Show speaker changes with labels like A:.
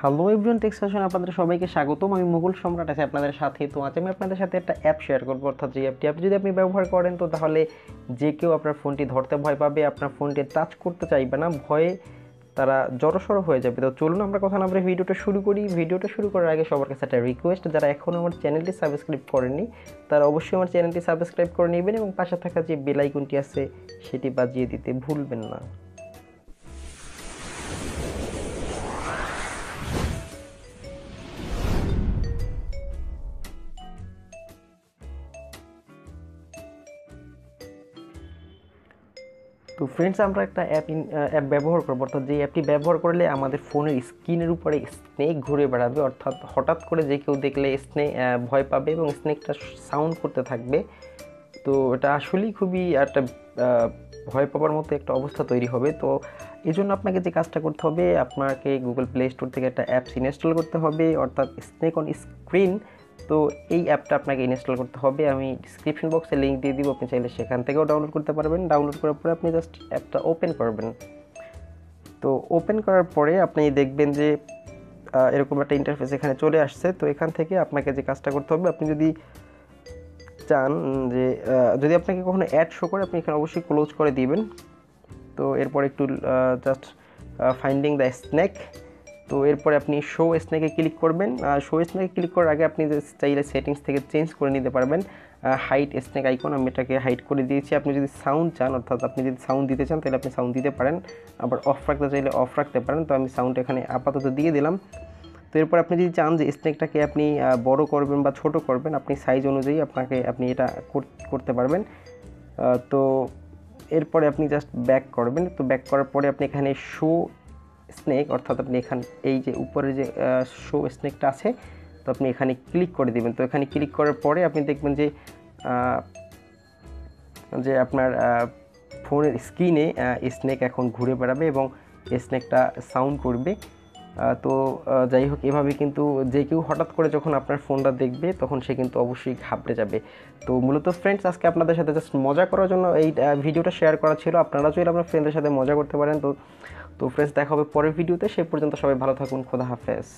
A: Hello everyone text fashion আপনাদের সবাইকে স্বাগতম। আমি মুঘল সম্রাট আছি আপনাদের সাথে। তো আজ আমি আপনাদের সাথে একটা অ্যাপ শেয়ার করব, অর্থাৎ যে অ্যাপটি আপনি যদি আপনি ব্যবহার করেন, তো তাহলে যে কেউ আপনার ফোনটি ধরতে ভয় পাবে, আপনার ফোনটি টাচ করতে চাইবে না, ভয়ে তারা জড়সড় হয়ে যাবে। তো চলুন আমরা কথা না বলে ভিডিওটা শুরু করি। ভিডিওটা শুরু করার আগে সবার কাছে একটা রিকোয়েস্ট যারা এখনও আমার চ্যানেলটি সাবস্ক্রাইব করেনি তারা অবশ্যই আমার চ্যানেলটি সাবস্ক্রাইব করে নেবেন এবং পাশে থাকা যে বেল আইকনটি আছে, সেটি বাজিয়ে দিতে ভুলবেন না। তো ফ্রেন্ডস আমরা একটা অ্যাপ অ্যাপ ব্যবহার করব। অর্থাৎ যে অ্যাপটি ব্যবহার করলে আমাদের ফোনের স্ক্রিনের উপরে স্নেক ঘুরে বেড়াবে। অর্থাৎ হঠাৎ করে যে কেউ দেখলে স্নে ভয় পাবে এবং স্নেকটা সাউন্ড করতে থাকবে। তো এটা আসলেই খুবই একটা ভয় পাওয়ার মতো একটা অবস্থা তৈরি হবে। তো এই জন্য আপনাকে যে কাজটা করতে হবে, আপনাকে গুগল প্লে স্টোর থেকে একটা অ্যাপস ইনস্টল করতে হবে। অর্থাৎ স্নেক অন স্ক্রিন তো এই অ্যাপটা আপনাকে ইনস্টল করতে হবে। আমি ডিসক্রিপশন বক্সে লিঙ্ক দিয়ে দিব, আপনি চাইলে সেখান থেকেও ডাউনলোড করতে পারবেন। ডাউনলোড করার পরে আপনি জাস্ট অ্যাপটা ওপেন করবেন। তো ওপেন করার পরে আপনি দেখবেন যে এরকম একটা ইন্টারফেস এখানে চলে আসছে। তো এখান থেকে আপনাকে যে কাজটা করতে হবে, আপনি যদি চান যে যদি আপনাকে কখনো অ্যাড শো করে, আপনি এখানে অবশ্যই ক্লোজ করে দিবেন। তো এরপর একটু জাস্ট ফাইন্ডিং দ্য স্ন্যাক তো এরপরে আপনি শো স্ন্যাকে ক্লিক করবেন। শো স্ন্যাকে ক্লিক করার আগে আপনি চাইলে সেটিংস থেকে চেঞ্জ করে নিতে পারবেন। হাইট স্ন্যাক আইকন আমি এটাকে হাইট করে দিয়েছি। আপনি যদি সাউন্ড চান, অর্থাৎ আপনি যদি সাউন্ড দিতে চান, তাহলে আপনি সাউন্ড দিতে পারেন। আবার অফ রাখতে চাইলে অফ রাখতে পারেন। তো আমি সাউন্ড এখানে আপাতত দিয়ে দিলাম। তো এরপর আপনি যদি চান যে স্নেকটাকে আপনি বড় করবেন বা ছোট করবেন, আপনি সাইজ অনুযায়ী আপনাকে, আপনি এটা করতে পারবেন। তো এরপরে আপনি জাস্ট ব্যাক করবেন। তো ব্যাক করার পরে আপনি এখানে শো স্নেক অর্থাৎ আপনি এখান, এই যে উপরে যে শো স্নেকটা আছে, তো আপনি এখানে ক্লিক করে দিবেন। তো এখানে ক্লিক করার পরে আপনি দেখবেন যে যে আপনার ফোনের স্ক্রিনে স্নেক এখন ঘুরে বেড়াবে এবং স্নেকটা সাউন্ড করবে। তো যাই হোক, এভাবে কিন্তু যে কেউ হঠাৎ করে যখন আপনার ফোনটা দেখবে, তখন সে কিন্তু অবশ্যই ঘাবড়ে যাবে। তো মূলত ফ্রেন্ডস আজকে আপনাদের সাথে জাস্ট মজা করার জন্য এই ভিডিওটা শেয়ার করা ছিল। আপনারা চাইলে আপনার ফ্রেন্ডের সাথে মজা করতে পারেন। তো তো ফ্রেন্ডস দেখা হবে পরের ভিডিওতে সে পর্যন্ত সবাই ভালো থাকুন। খোদা হাফেজ।